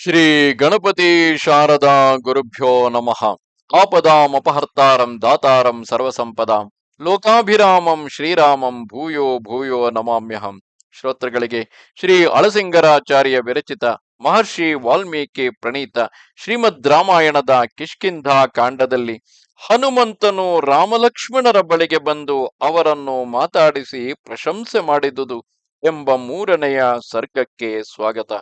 ಶ್ರೀ ಗಣಪತಿ ಶಾರದಾ ಗುರುಭ್ಯೋ ನಮಃ. ಆಪದಾಂ ಅಪಹರ್ತಾರಂ ದಾತಾರಂ ಸರ್ವಸಂಪದಾಂ. ಲೋಕಾಭಿರಾಮಂ ಶ್ರೀರಾಮಂ ಭೂಯೋ ಭೂಯೋ ನಮಾಮ್ಯಹಂ. ಶ್ರೋತೃಗಳಿಗೆ ಶ್ರೀ ಅಳಸಿಂಗರಾಚಾರ್ಯ ವಿರಚಿತ ಮಹರ್ಷಿ ವಾಲ್ಮೀಕಿ ಪ್ರಣೀತ ಶ್ರೀಮದ್ ರಾಮಾಯಣದ ಕಿಷ್ಕಿಂಧ ಕಾಂಡದಲ್ಲಿ ಹನುಮಂತನು ರಾಮಲಕ್ಷ್ಮಣರ ಬಳಿಗೆ ಬಂದು ಅವರನ್ನು ಮಾತಾಡಿಸಿ ಪ್ರಶಂಸೆ ಮಾಡಿದುದು ಎಂಬ ಮೂರನೆಯ ಸರ್ಗಕ್ಕೆ ಸ್ವಾಗತ.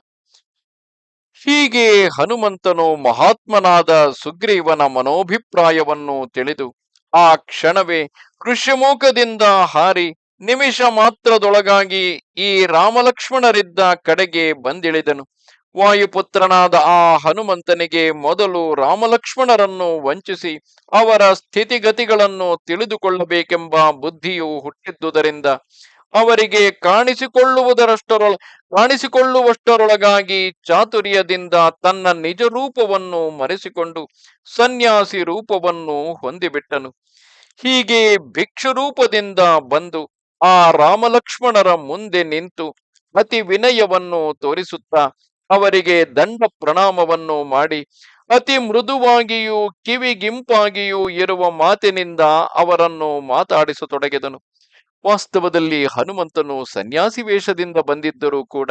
ಹೀಗೆ ಹನುಮಂತನು ಮಹಾತ್ಮನಾದ ಸುಗ್ರೀವನ ಮನೋಭಿಪ್ರಾಯವನ್ನು ತಿಳಿದು, ಆ ಕ್ಷಣವೇ ಋಷ್ಯಮುಖದಿಂದ ಹಾರಿ ನಿಮಿಷ ಮಾತ್ರದೊಳಗಾಗಿ ಈ ರಾಮಲಕ್ಷ್ಮಣರಿದ್ದ ಕಡೆಗೆ ಬಂದಿಳಿದನು. ವಾಯುಪುತ್ರನಾದ ಆ ಹನುಮಂತನಿಗೆ ಮೊದಲು ರಾಮಲಕ್ಷ್ಮಣರನ್ನು ವಂಚಿಸಿ, ಅವರ ಸ್ಥಿತಿಗತಿಗಳನ್ನು ತಿಳಿದುಕೊಳ್ಳಬೇಕೆಂಬ ಬುದ್ಧಿಯು ಹುಟ್ಟಿದ್ದುದರಿಂದ ಅವರಿಗೆ ಕಾಣಿಸಿಕೊಳ್ಳುವುದರಷ್ಟರೊಳ ಕಾಣಿಸಿಕೊಳ್ಳುವಷ್ಟರೊಳಗಾಗಿ ಚಾತುರ್ಯದಿಂದ ತನ್ನ ನಿಜ ರೂಪವನ್ನು ಮರೆಸಿಕೊಂಡು ಸನ್ಯಾಸಿ ರೂಪವನ್ನು ಹೊಂದಿಬಿಟ್ಟನು. ಹೀಗೆ ಭಿಕ್ಷು ರೂಪದಿಂದ ಬಂದು ಆ ರಾಮಲಕ್ಷ್ಮಣರ ಮುಂದೆ ನಿಂತು ಅತಿ ವಿನಯವನ್ನು ತೋರಿಸುತ್ತಾ ಅವರಿಗೆ ದಂಡ ಪ್ರಣಾಮವನ್ನು ಮಾಡಿ ಅತಿ ಮೃದುವಾಗಿಯೂ ಕಿವಿಗಿಂಪಾಗಿಯೂ ಇರುವ ಮಾತಿನಿಂದ ಅವರನ್ನು ಮಾತಾಡಿಸತೊಡಗಿದನು. ವಾಸ್ತವದಲ್ಲಿ ಹನುಮಂತನು ಸನ್ಯಾಸಿ ವೇಷದಿಂದ ಬಂದಿದ್ದರೂ ಕೂಡ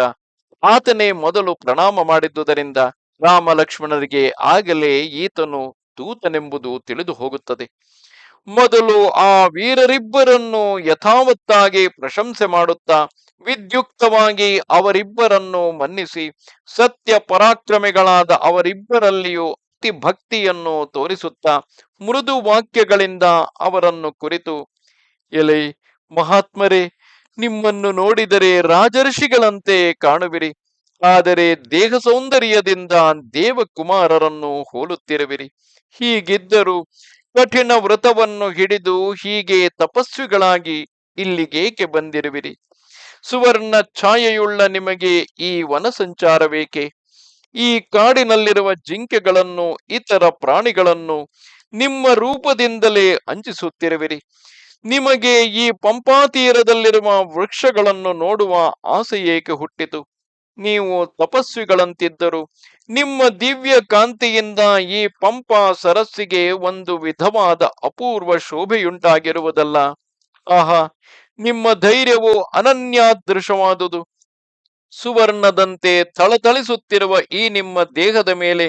ಆತನೇ ಮೊದಲು ಪ್ರಣಾಮ ಮಾಡಿದ್ದುದರಿಂದ ರಾಮ ಲಕ್ಷ್ಮಣರಿಗೆ ಆಗಲೇ ಈತನು ದೂತನೆಂಬುದು ತಿಳಿದು ಹೋಗುತ್ತದೆ. ಮೊದಲು ಆ ವೀರರಿಬ್ಬರನ್ನು ಯಥಾವತ್ತಾಗಿ ಪ್ರಶಂಸೆ ಮಾಡುತ್ತಾ ವಿದ್ಯುಕ್ತವಾಗಿ ಅವರಿಬ್ಬರನ್ನು ಮನ್ನಿಸಿ ಸತ್ಯ ಪರಾಕ್ರಮಿಗಳಾದ ಅವರಿಬ್ಬರಲ್ಲಿಯೂ ಅತಿ ಭಕ್ತಿಯನ್ನು ತೋರಿಸುತ್ತಾ ಮೃದು ವಾಕ್ಯಗಳಿಂದ ಅವರನ್ನು ಕುರಿತು ಎಲೆ ಮಹಾತ್ಮರೇ, ನಿಮ್ಮನ್ನು ನೋಡಿದರೆ ರಾಜರ್ಷಿಗಳಂತೆ ಕಾಣುವಿರಿ. ಆದರೆ ದೇಹ ಸೌಂದರ್ಯದಿಂದ ದೇವಕುಮಾರರನ್ನು ಹೋಲುತ್ತಿರುವಿರಿ. ಹೀಗಿದ್ದರೂ ಕಠಿಣ ವ್ರತವನ್ನು ಹಿಡಿದು ಹೀಗೆ ತಪಸ್ವಿಗಳಾಗಿ ಇಲ್ಲಿಗೇಕೆ ಬಂದಿರುವಿರಿ? ಸುವರ್ಣ ಛಾಯೆಯುಳ್ಳ ನಿಮಗೆ ಈ ವನ ಸಂಚಾರವೇಕೆ? ಈ ಕಾಡಿನಲ್ಲಿರುವ ಜಿಂಕೆಗಳನ್ನು, ಇತರ ಪ್ರಾಣಿಗಳನ್ನು ನಿಮ್ಮ ರೂಪದಿಂದಲೇ ಅಂಜಿಸುತ್ತಿರುವಿರಿ. ನಿಮಗೆ ಈ ಪಂಪಾತೀರದಲ್ಲಿರುವ ವೃಕ್ಷಗಳನ್ನು ನೋಡುವ ಆಸೆ ಏಕೆ ಹುಟ್ಟಿತು? ನೀವು ತಪಸ್ವಿಗಳಂತಿದ್ದರು ನಿಮ್ಮ ದಿವ್ಯ ಕಾಂತಿಯಿಂದ ಈ ಪಂಪ ಸರಸ್ಸಿಗೆ ಒಂದು ವಿಧವಾದ ಅಪೂರ್ವ ಶೋಭೆಯುಂಟಾಗಿರುವುದಲ್ಲ. ಆಹಾ, ನಿಮ್ಮ ಧೈರ್ಯವು ಅನನ್ಯಾದೃಶವಾದುದು. ಸುವರ್ಣದಂತೆ ಥಳಥಳಿಸುತ್ತಿರುವ ಈ ನಿಮ್ಮ ದೇಹದ ಮೇಲೆ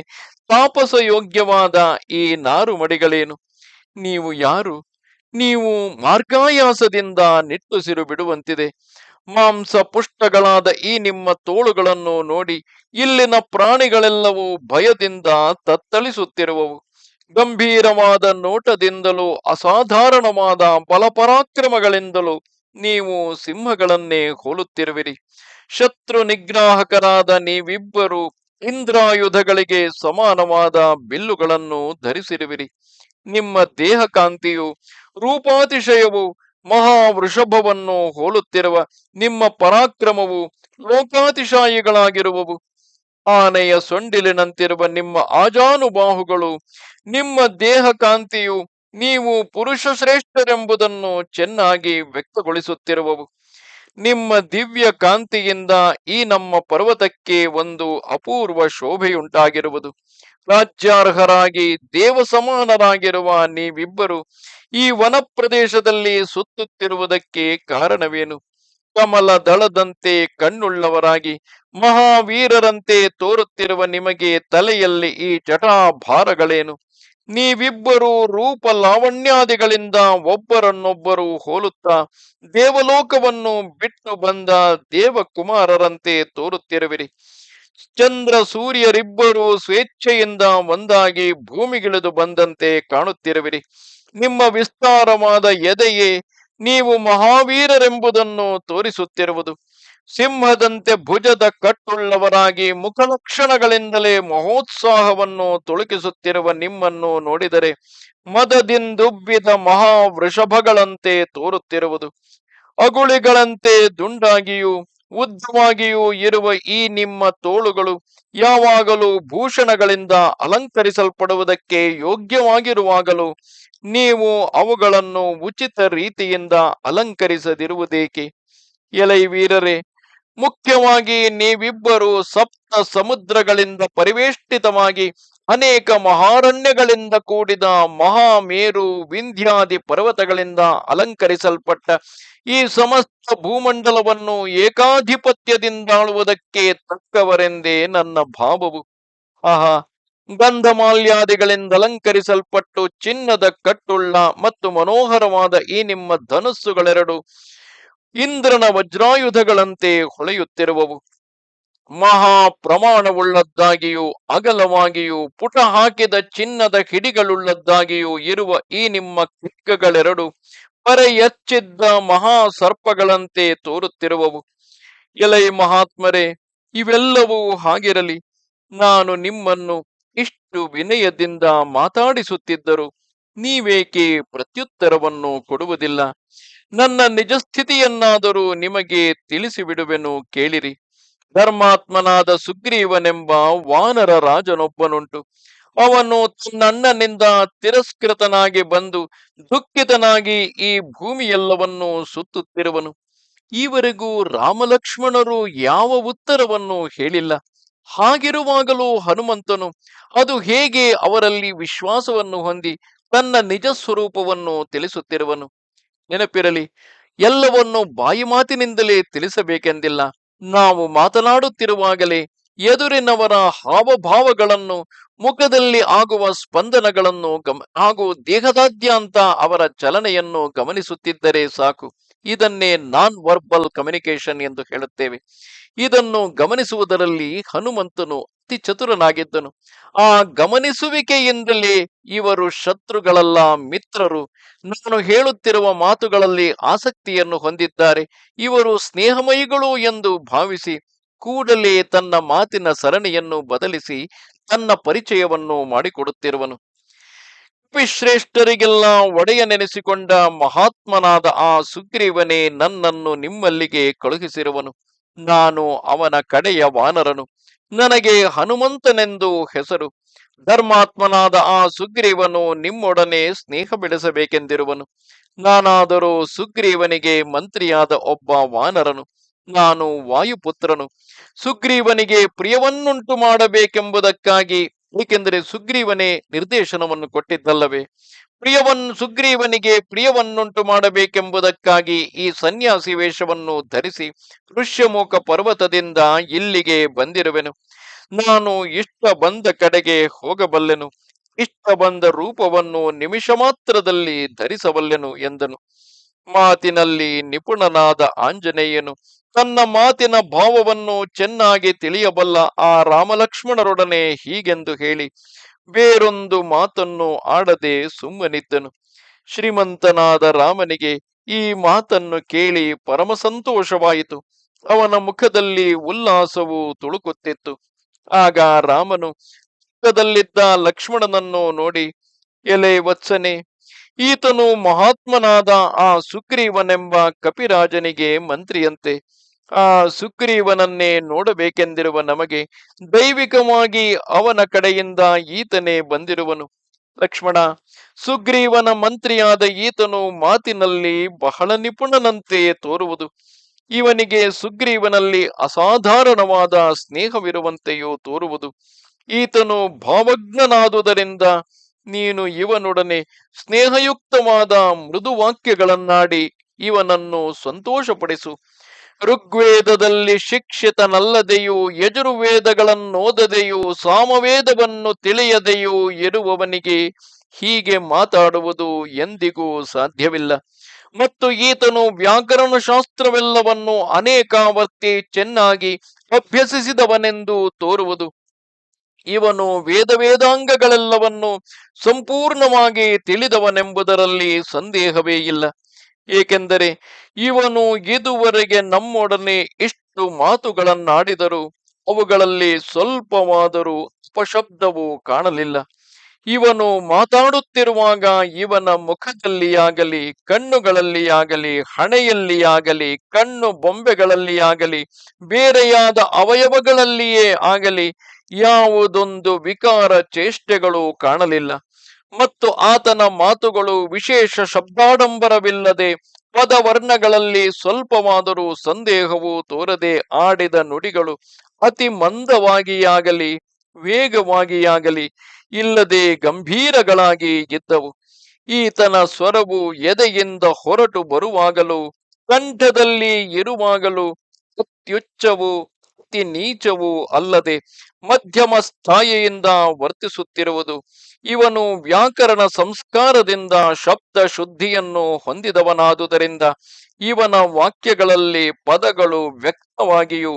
ತಾಪಸ ಯೋಗ್ಯವಾದ ಈ ನಾರುಮಡಿಗಳೇನು? ನೀವು ಯಾರು? ನೀವು ಮಾರ್ಗಾಯಾಸದಿಂದ ನಿಟ್ಟುಸಿರು ಬಿಡುವಂತಿದೆ. ಮಾಂಸ ಪುಷ್ಟಗಳಾದ ಈ ನಿಮ್ಮ ತೋಳುಗಳನ್ನು ನೋಡಿ ಇಲ್ಲಿನ ಪ್ರಾಣಿಗಳೆಲ್ಲವೂ ಭಯದಿಂದ ತತ್ತಳಿಸುತ್ತಿರುವವು. ಗಂಭೀರವಾದ ನೋಟದಿಂದಲೂ ಅಸಾಧಾರಣವಾದ ಬಲಪರಾಕ್ರಮಗಳಿಂದಲೂ ನೀವು ಸಿಂಹಗಳನ್ನೇ ಹೋಲುತ್ತಿರುವಿರಿ. ಶತ್ರು ನಿಗ್ರಾಹಕರಾದ ನೀವಿಬ್ಬರು ಇಂದ್ರಾಯುಧಗಳಿಗೆ ಸಮಾನವಾದ ಬಿಲ್ಲುಗಳನ್ನು ಧರಿಸಿರುವಿರಿ. ನಿಮ್ಮ ದೇಹ ಕಾಂತಿಯು ರೂಪಾತಿಶಯವು ಮಹಾವೃಷಭವನ್ನು ಹೋಲುತ್ತಿರುವ ನಿಮ್ಮ ಪರಾಕ್ರಮವು ಲೋಕಾತಿಶಾಯಿಗಳಾಗಿರುವವು. ಆನೆಯ ಸೊಂಡಿಲಿನಂತಿರುವ ನಿಮ್ಮ ಆಜಾನುಬಾಹುಗಳು, ನಿಮ್ಮ ದೇಹ ಕಾಂತಿಯು ನೀವು ಪುರುಷ ಶ್ರೇಷ್ಠರೆಂಬುದನ್ನು ಚೆನ್ನಾಗಿ ವ್ಯಕ್ತಗೊಳಿಸುತ್ತಿರುವವು. ನಿಮ್ಮ ದಿವ್ಯ ಕಾಂತಿಯಿಂದ ಈ ನಮ್ಮ ಪರ್ವತಕ್ಕೆ ಒಂದು ಅಪೂರ್ವ ಶೋಭೆಯುಂಟಾಗಿರುವುದು. ರಾಜ್ಯಾರ್ಹರಾಗಿ ದೇವ ಸಮಾನರಾಗಿರುವ ನೀವಿಬ್ಬರು ಈ ವನ ಪ್ರದೇಶದಲ್ಲಿ ಸುತ್ತುತ್ತಿರುವುದಕ್ಕೆ ಕಾರಣವೇನು? ಕಮಲ ದಳದಂತೆ ಕಣ್ಣುಳ್ಳವರಾಗಿ, ಮಹಾವೀರರಂತೆ ತೋರುತ್ತಿರುವ ನಿಮಗೆ ತಲೆಯಲ್ಲಿ ಈ ಜಟಾಭಾರಗಳೇನು? ನೀವಿಬ್ಬರು ರೂಪ ಲಾವಣ್ಯಾದಿಗಳಿಂದ ಒಬ್ಬರನ್ನೊಬ್ಬರು ಹೋಲುತ್ತಾ ದೇವಲೋಕವನ್ನು ಬಿಟ್ಟು ಬಂದ ದೇವಕುಮಾರರಂತೆ ತೋರುತ್ತಿರುವಿರಿ. ಚಂದ್ರ ಸೂರ್ಯರಿಬ್ಬರು ಸ್ವೇಚ್ಛೆಯಿಂದ ಒಂದಾಗಿ ಭೂಮಿಗಿಳಿದು ಬಂದಂತೆ ಕಾಣುತ್ತಿರುವಿರಿ. ನಿಮ್ಮ ವಿಸ್ತಾರವಾದ ಎದೆಯೇ, ನೀವು ಮಹಾವೀರರೆಂಬುದನ್ನು ತೋರಿಸುತ್ತಿರುವುದು. ಸಿಂಹದಂತೆ ಭುಜದ ಕಟ್ಟುಳ್ಳವರಾಗಿ ಮುಖಲಕ್ಷಣಗಳಿಂದಲೇ ಮಹೋತ್ಸಾಹವನ್ನು ತುಳುಕಿಸುತ್ತಿರುವ ನಿಮ್ಮನ್ನು ನೋಡಿದರೆ ಮದದಿಂದುಬ್ಬಿದ ಮಹಾ ವೃಷಭಗಳಂತೆ ತೋರುತ್ತಿರುವುದು. ಅಗುಳಿಗಳಂತೆ ದುಂಡಾಗಿಯೂ ಉದ್ದವಾಗಿಯೂ ಇರುವ ಈ ನಿಮ್ಮ ತೋಳುಗಳು ಯಾವಾಗಲೂ ಭೂಷಣಗಳಿಂದ ಅಲಂಕರಿಸಲ್ಪಡುವುದಕ್ಕೆ ಯೋಗ್ಯವಾಗಿರುವಾಗಲೂ ನೀವು ಅವುಗಳನ್ನು ಉಚಿತ ರೀತಿಯಿಂದ ಅಲಂಕರಿಸದಿರುವುದೇಕೆ? ಎಲೈ ವೀರರೇ ಮುಖ್ಯವಾಗಿ ನೀವಿಬ್ಬರು ಸಪ್ತ ಸಮುದ್ರಗಳಿಂದ ಪರಿವೇಷ್ಟಿತವಾಗಿ ಅನೇಕ ಮಹಾರಣ್ಯಗಳಿಂದ ಕೂಡಿದ ಮಹಾಮೇರು ವಿಂಧ್ಯಾದಿ ಪರ್ವತಗಳಿಂದ ಅಲಂಕರಿಸಲ್ಪಟ್ಟ ಈ ಸಮಸ್ತ ಭೂಮಂಡಲವನ್ನು ಏಕಾಧಿಪತ್ಯದಿಂದಾಳುವುದಕ್ಕೆ ತಕ್ಕವರೆಂದೇ ನನ್ನ ಭಾವವು. ಆಹಾ, ಗಂಧಮಾಲ್ಯಾದಿಗಳಿಂದ ಅಲಂಕರಿಸಲ್ಪಟ್ಟು ಚಿನ್ನದ ಕಟ್ಟುಳ್ಳ ಮತ್ತು ಮನೋಹರವಾದ ಈ ನಿಮ್ಮ ಧನುಸ್ಸುಗಳೆರಡು ಇಂದ್ರನ ವಜ್ರಾಯುಧಗಳಂತೆ ಹೊಳೆಯುತ್ತಿರುವವು. ಮಹಾ ಪ್ರಮಾಣವುಳ್ಳದ್ದಾಗಿಯೂ ಅಗಲವಾಗಿಯೂ ಪುಟ ಹಾಕಿದ ಚಿನ್ನದ ಹಿಡಿಗಳುಳ್ಳದ್ದಾಗಿಯೂ ಇರುವ ಈ ನಿಮ್ಮ ಕಿಕ್ಕಗಳೆರಡು ಪರೆ ಎಚ್ಚಿದ್ದ ಮಹಾ ಸರ್ಪಗಳಂತೆ ತೋರುತ್ತಿರುವವು. ಎಲೈ ಮಹಾತ್ಮರೇ, ಇವೆಲ್ಲವೂ ಹಾಗಿರಲಿ. ನಾನು ನಿಮ್ಮನ್ನು ಇಷ್ಟು ವಿನಯದಿಂದ ಮಾತಾಡಿಸುತ್ತಿದ್ದರು ನೀವೇಕೆ ಪ್ರತ್ಯುತ್ತರವನ್ನು ಕೊಡುವುದಿಲ್ಲ? ನನ್ನ ನಿಜ ಸ್ಥಿತಿಯನ್ನಾದರೂ ನಿಮಗೆ ತಿಳಿಸಿಬಿಡುವೆನು ಕೇಳಿರಿ. ಧರ್ಮಾತ್ಮನಾದ ಸುಗ್ರೀವನೆಂಬ ವಾನರ ರಾಜನೊಬ್ಬನುಂಟು. ಅವನು ತನ್ನಣ್ಣನಿಂದ ತಿರಸ್ಕೃತನಾಗಿ ಬಂದು ದುಃಖಿತನಾಗಿ ಈ ಭೂಮಿಯೆಲ್ಲವನ್ನು ಸುತ್ತುತ್ತಿರುವನು. ಈವರೆಗೂ ರಾಮಲಕ್ಷ್ಮಣರು ಯಾವ ಉತ್ತರವನ್ನು ಹೇಳಿಲ್ಲ. ಹಾಗಿರುವಾಗಲೂ ಹನುಮಂತನು, ಅದು ಹೇಗೆ ಅವರಲ್ಲಿ ವಿಶ್ವಾಸವನ್ನು ಹೊಂದಿ ತನ್ನ ನಿಜ ಸ್ವರೂಪವನ್ನು ತಿಳಿಸುತ್ತಿರುವನು? ನೆನಪಿರಲಿ, ಎಲ್ಲವನ್ನು ಬಾಯಿ ಮಾತಿನಿಂದಲೇ ತಿಳಿಸಬೇಕೆಂದಿಲ್ಲ. ನಾವು ಮಾತನಾಡುತ್ತಿರುವಾಗಲೇ ಎದುರಿನವರ ಹಾವಭಾವಗಳನ್ನು, ಮುಖದಲ್ಲಿ ಆಗುವ ಸ್ಪಂದನಗಳನ್ನು ಗಮ, ಹಾಗೂ ದೇಹದಾದ್ಯಂತ ಅವರ ಚಲನೆಯನ್ನು ಗಮನಿಸುತ್ತಿದ್ದರೆ ಸಾಕು. ಇದನ್ನೇ ನಾನ್ ವರ್ಬಲ್ ಕಮ್ಯುನಿಕೇಶನ್ ಎಂದು ಹೇಳುತ್ತೇವೆ. ಇದನ್ನು ಗಮನಿಸುವುದರಲ್ಲಿ ಹನುಮಂತನು ಅತಿ ಚತುರನಾಗಿದ್ದನು. ಆ ಗಮನಿಸುವಿಕೆಯಿಂದಲೇ ಇವರು ಶತ್ರುಗಳಲ್ಲ, ಮಿತ್ರರು. ನಾನು ಹೇಳುತ್ತಿರುವ ಮಾತುಗಳಲ್ಲಿ ಆಸಕ್ತಿಯನ್ನು ಹೊಂದಿದ್ದಾರೆ. ಇವರು ಸ್ನೇಹಮಯಿಗಳು ಎಂದು ಭಾವಿಸಿ, ಕೂಡಲೇ ತನ್ನ ಮಾತಿನ ಸರಣಿಯನ್ನು ಬದಲಿಸಿ, ತನ್ನ ಪರಿಚಯವನ್ನು ಮಾಡಿಕೊಡುತ್ತಿರುವನು. ಶ್ರೇಷ್ಠರಿಗೆಲ್ಲ ಒಡೆಯ ನೆನೆಸಿಕೊಂಡ ಮಹಾತ್ಮನಾದ ಆ ಸುಗ್ರೀವನೇ ನನ್ನನ್ನು ನಿಮ್ಮಲ್ಲಿಗೆ ಕಳುಹಿಸಿರುವನು. ನಾನು ಅವನ ಕಡೆಯ ವಾನರನು. ನನಗೆ ಹನುಮಂತನೆಂದು ಹೆಸರು. ಧರ್ಮಾತ್ಮನಾದ ಆ ಸುಗ್ರೀವನು ನಿಮ್ಮೊಡನೆ ಸ್ನೇಹ ಬೆಳೆಸಬೇಕೆಂದಿರುವನು. ನಾನಾದರೂ ಸುಗ್ರೀವನಿಗೆ ಮಂತ್ರಿಯಾದ ಒಬ್ಬ ವಾನರನು. ನಾನು ವಾಯುಪುತ್ರನು. ಸುಗ್ರೀವನಿಗೆ ಪ್ರಿಯವನ್ನುಂಟು ಮಾಡಬೇಕೆಂಬುದಕ್ಕಾಗಿ ಏಕೆಂದರೆ ಸುಗ್ರೀವನೇ ನಿರ್ದೇಶನವನ್ನು ಕೊಟ್ಟಿದ್ದಲ್ಲವೇ? ಪ್ರಿಯವನ್ ಸುಗ್ರೀವನಿಗೆ ಪ್ರಿಯವನ್ನುಂಟು ಮಾಡಬೇಕೆಂಬುದಕ್ಕಾಗಿ ಈ ಸನ್ಯಾಸಿ ವೇಷವನ್ನು ಧರಿಸಿ ಋಷ್ಯಮುಖ ಪರ್ವತದಿಂದ ಇಲ್ಲಿಗೆ ಬಂದಿರುವೆನು. ನಾನು ಇಷ್ಟ ಬಂದ ಕಡೆಗೆ ಹೋಗಬಲ್ಲೆನು. ಇಷ್ಟ ಬಂದ ರೂಪವನ್ನು ನಿಮಿಷ ಮಾತ್ರದಲ್ಲಿ ಧರಿಸಬಲ್ಲೆನು ಎಂದನು. ಮಾತಿನಲ್ಲಿ ನಿಪುಣನಾದ ಆಂಜನೇಯನು ತನ್ನ ಮಾತಿನ ಭಾವವನ್ನು ಚೆನ್ನಾಗಿ ತಿಳಿಯಬಲ್ಲ ಆ ರಾಮಲಕ್ಷ್ಮಣರೊಡನೆ ಹೀಗೆಂದು ಹೇಳಿ ಬೇರೊಂದು ಮಾತನ್ನು ಆಡದೆ ಸುಮ್ಮನಿದ್ದನು. ಶ್ರೀಮಂತನಾದ ರಾಮನಿಗೆ ಈ ಮಾತನ್ನು ಕೇಳಿ ಪರಮ ಸಂತೋಷವಾಯಿತು. ಅವನ ಮುಖದಲ್ಲಿ ಉಲ್ಲಾಸವು ತುಳುಕುತ್ತಿತ್ತು. ಆಗ ರಾಮನು ಪಕ್ಕದಲ್ಲಿದ್ದ ಲಕ್ಷ್ಮಣನನ್ನು ನೋಡಿ, ಎಲೆ ವತ್ಸನೆ ಈತನು ಮಹಾತ್ಮನಾದ ಆ ಸುಗ್ರೀವನೆಂಬ ಕಪಿರಾಜನಿಗೆ ಮಂತ್ರಿಯಂತೆ. ಆ ಸುಗ್ರೀವನನ್ನೇ ನೋಡಬೇಕೆಂದಿರುವ ನಮಗೆ ದೈವಿಕವಾಗಿ ಅವನ ಕಡೆಯಿಂದ ಈತನೇ ಬಂದಿರುವನು. ಲಕ್ಷ್ಮಣ, ಸುಗ್ರೀವನ ಮಂತ್ರಿಯಾದ ಈತನು ಮಾತಿನಲ್ಲಿ ಬಹಳ ನಿಪುಣನಂತೆ ತೋರುವುದು. ಇವನಿಗೆ ಸುಗ್ರೀವನಲ್ಲಿ ಅಸಾಧಾರಣವಾದ ಸ್ನೇಹವಿರುವಂತೆಯೂ ತೋರುವುದು. ಈತನು ಭಾವಜ್ಞನಾದುದರಿಂದ ನೀನು ಇವನೊಡನೆ ಸ್ನೇಹಯುಕ್ತವಾದ ಮೃದುವಾಕ್ಯಗಳನ್ನಾಡಿ ಇವನನ್ನು ಸಂತೋಷಪಡಿಸು. ಋಗ್ವೇದದಲ್ಲಿ ಶಿಕ್ಷಿತನಲ್ಲದೆಯೂ ಯಜುರ್ವೇದಗಳನ್ನೋದದೆಯೂ ಸಾಮವೇದವನ್ನು ತಿಳಿಯದೆಯೂ ಇರುವವನಿಗೆ ಹೀಗೆ ಮಾತಾಡುವುದು ಎಂದಿಗೂ ಸಾಧ್ಯವಿಲ್ಲ. ಮತ್ತು ಈತನು ವ್ಯಾಕರಣ ಶಾಸ್ತ್ರವೆಲ್ಲವನ್ನು ಅನೇಕಾವರ್ತಿ ಚೆನ್ನಾಗಿ ಅಭ್ಯಸಿಸಿದವನೆಂದು ತೋರುವುದು. ಇವನು ವೇದ ವೇದಾಂಗಗಳೆಲ್ಲವನ್ನು ಸಂಪೂರ್ಣವಾಗಿ ತಿಳಿದವನೆಂಬುದರಲ್ಲಿ ಸಂದೇಹವೇ ಇಲ್ಲ. ಏಕೆಂದರೆ ಇವನು ಇದುವರೆಗೆ ನಮ್ಮೊಡನೆ ಇಷ್ಟು ಮಾತುಗಳನ್ನಾಡಿದರೂ ಅವುಗಳಲ್ಲಿ ಸ್ವಲ್ಪವಾದರೂ ಉಪಶಬ್ದವೂ ಕಾಣಲಿಲ್ಲ. ಇವನು ಮಾತಾಡುತ್ತಿರುವಾಗ ಇವನ ಮುಖದಲ್ಲಿಯಾಗಲಿ, ಕಣ್ಣುಗಳಲ್ಲಿಯಾಗಲಿ, ಹಣೆಯಲ್ಲಿಯಾಗಲಿ, ಕಣ್ಣು ಬೊಂಬೆಗಳಲ್ಲಿಯಾಗಲಿ, ಬೇರೆಯಾದ ಅವಯವಗಳಲ್ಲಿಯೇ ಆಗಲಿ ಯಾವುದೊಂದು ವಿಕಾರ ಚೇಷ್ಟೆಗಳು ಕಾಣಲಿಲ್ಲ. ಮತ್ತು ಆತನ ಮಾತುಗಳು ವಿಶೇಷ ಶಬ್ದಾಡಂಬರವಿಲ್ಲದೆ ಪದವರ್ಣಗಳಲ್ಲಿ ಸ್ವಲ್ಪವಾದರೂ ಸಂದೇಹವು ತೋರದೆ ಆಡಿದ ನುಡಿಗಳು ಅತಿ ಮಂದವಾಗಿಯಾಗಲಿ, ವೇಗವಾಗಿಯಾಗಲಿ, ಇಲ್ಲದೆ ಗಂಭೀರಗಳಾಗಿ ಇದ್ದವು. ಈತನ ಸ್ವರವು ಎದೆಯಿಂದ ಹೊರಟು ಬರುವಾಗಲೂ, ಕಂಠದಲ್ಲಿ ಇರುವಾಗಲೂ ಅತ್ಯುಚ್ಚವು ಅತಿ ನೀಚವೂ ಅಲ್ಲದೆ ಮಧ್ಯಮ ಸ್ಥಾಯಿಯಿಂದ ವರ್ತಿಸುತ್ತಿರುವುದು. ಇವನು ವ್ಯಾಕರಣ ಸಂಸ್ಕಾರದಿಂದ ಶಬ್ದ ಶುದ್ಧಿಯನ್ನು ಹೊಂದಿದವನಾದುದರಿಂದ ಇವನ ವಾಕ್ಯಗಳಲ್ಲಿ ಪದಗಳು ವ್ಯಕ್ತವಾಗಿಯೂ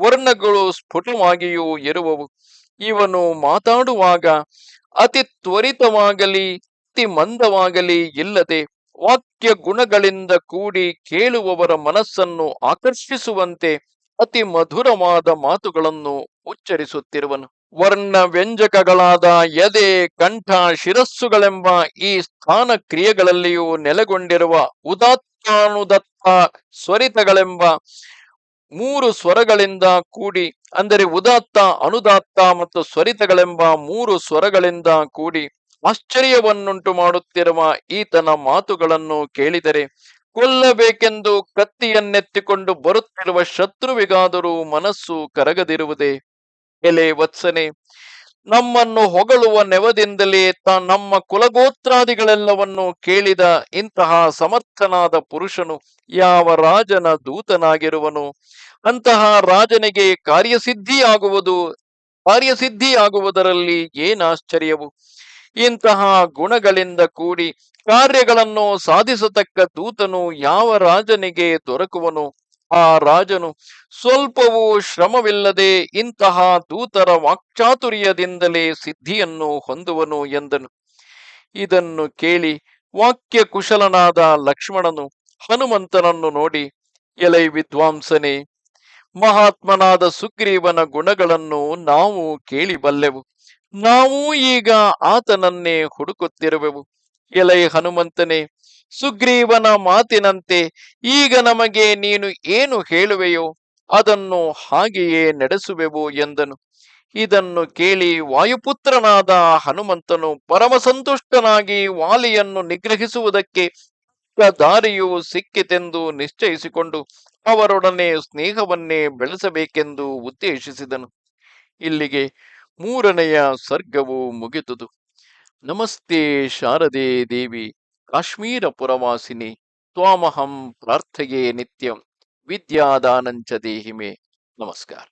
ವರ್ಣಗಳು ಸ್ಫುಟವಾಗಿಯೂ ಇರುವವು. ಇವನು ಮಾತಾಡುವಾಗ ಅತಿ ತ್ವರಿತವಾಗಲಿ, ಅತಿ ಮಂದವಾಗಲಿ ಇಲ್ಲದೆ ವಾಕ್ಯ ಗುಣಗಳಿಂದ ಕೂಡಿ ಕೇಳುವವರ ಮನಸ್ಸನ್ನು ಆಕರ್ಷಿಸುವಂತೆ ಅತಿ ಮಧುರವಾದ ಮಾತುಗಳನ್ನು ಉಚ್ಚರಿಸುತ್ತಿರುವನು. ವರ್ಣ ವ್ಯಂಜಕಗಳಾದ ಎದೆ ಕಂಠ ಶಿರಸ್ಸುಗಳೆಂಬ ಈ ಸ್ಥಾನ ಕ್ರಿಯೆಗಳಲ್ಲಿಯೂ ನೆಲೆಗೊಂಡಿರುವ ಉದಾತ್ತಾನುದತ್ತ ಸ್ವರಿತಗಳೆಂಬ ಮೂರು ಸ್ವರಗಳಿಂದ ಕೂಡಿ, ಅಂದರೆ ಉದಾತ್ತ, ಅನುದಾತ್ತ ಮತ್ತು ಸ್ವರಿತಗಳೆಂಬ ಮೂರು ಸ್ವರಗಳಿಂದ ಕೂಡಿ ಆಶ್ಚರ್ಯವನ್ನುಂಟು ಮಾಡುತ್ತಿರುವ ಈತನ ಮಾತುಗಳನ್ನು ಕೇಳಿದರೆ ಕೊಲ್ಲಬೇಕೆಂದು ಕತ್ತಿಯನ್ನೆತ್ತಿಕೊಂಡು ಬರುತ್ತಿರುವ ಶತ್ರುವಿಗಾದರೂ ಮನಸ್ಸು ಕರಗದಿರುವುದೇ? ಎಲೆ ವತ್ಸನೆ, ನಮ್ಮನ್ನು ಹೊಗಳುವ ನೆವದಿಂದಲೇ ತ ನಮ್ಮ ಕುಲಗೋತ್ರಾದಿಗಳೆಲ್ಲವನ್ನು ಕೇಳಿದ ಇಂತಹ ಸಮರ್ಥನಾದ ಪುರುಷನು ಯಾವ ರಾಜನ ದೂತನಾಗಿರುವನು? ಅಂತಹ ರಾಜನಿಗೆ ಕಾರ್ಯಸಿದ್ಧಿಯಾಗುವುದು, ಕಾರ್ಯಸಿದ್ಧಿಯಾಗುವುದರಲ್ಲಿ ಏನಾಶ್ಚರ್ಯವು? ಇಂತಹ ಗುಣಗಳಿಂದ ಕೂಡಿ ಕಾರ್ಯಗಳನ್ನು ಸಾಧಿಸತಕ್ಕ ದೂತನು ಯಾವ ರಾಜನಿಗೆ ದೊರಕುವನು? ಆ ರಾಜನು ಸ್ವಲ್ಪವೂ ಶ್ರಮವಿಲ್ಲದೆ ಇಂತಹ ದೂತರ ವಾಕ್ಚಾತುರ್ಯದಿಂದಲೇ ಸಿದ್ಧಿಯನ್ನು ಹೊಂದುವನು ಎಂದನು. ಇದನ್ನು ಕೇಳಿ ವಾಕ್ಯ ಕುಶಲನಾದ ಲಕ್ಷ್ಮಣನು ಹನುಮಂತನನ್ನು ನೋಡಿ, ಎಲೈ ವಿದ್ವಾಂಸನೇ, ಮಹಾತ್ಮನಾದ ಸುಗ್ರೀವನ ಗುಣಗಳನ್ನು ನಾವು ಕೇಳಿಬಲ್ಲೆವು. ನಾವು ಈಗ ಆತನನ್ನೇ ಹುಡುಕುತ್ತಿರುವೆವು. ಎಲೈ ಹನುಮಂತನೇ, ಸುಗ್ರೀವನ ಮಾತಿನಂತೆ ಈಗ ನಮಗೆ ನೀನು ಏನು ಹೇಳುವೆಯೋ ಅದನ್ನು ಹಾಗೆಯೇ ನಡೆಸುವೆವು ಎಂದನು. ಇದನ್ನು ಕೇಳಿ ವಾಯುಪುತ್ರನಾದ ಹನುಮಂತನು ಪರಮಸಂತುಷ್ಟನಾಗಿ ವಾಲಿಯನ್ನು ನಿಗ್ರಹಿಸುವುದಕ್ಕೆ ದಾರಿಯು ಸಿಕ್ಕಿತೆಂದು ನಿಶ್ಚಯಿಸಿಕೊಂಡು ಅವರೊಡನೆ ಸ್ನೇಹವನ್ನೇ ಬೆಳೆಸಬೇಕೆಂದು ಉದ್ದೇಶಿಸಿದನು. ಇಲ್ಲಿಗೆ ಮೂರನೆಯ ಸರ್ಗವು ಮುಗಿತುದು ನಮಸ್ತೆ ಶಾರದೆ ದೇವಿ ಕಾಶ್ಮೀರ ಪುರವಾಸಿನಿ ತ್ವಾಮಹಂ ಪ್ರಾರ್ಥೆಯೇ ನಿತ್ಯಂ ವಿದ್ಯಾದಾನಂಚ ದೇಹಿಮೆ. ನಮಸ್ಕಾರ.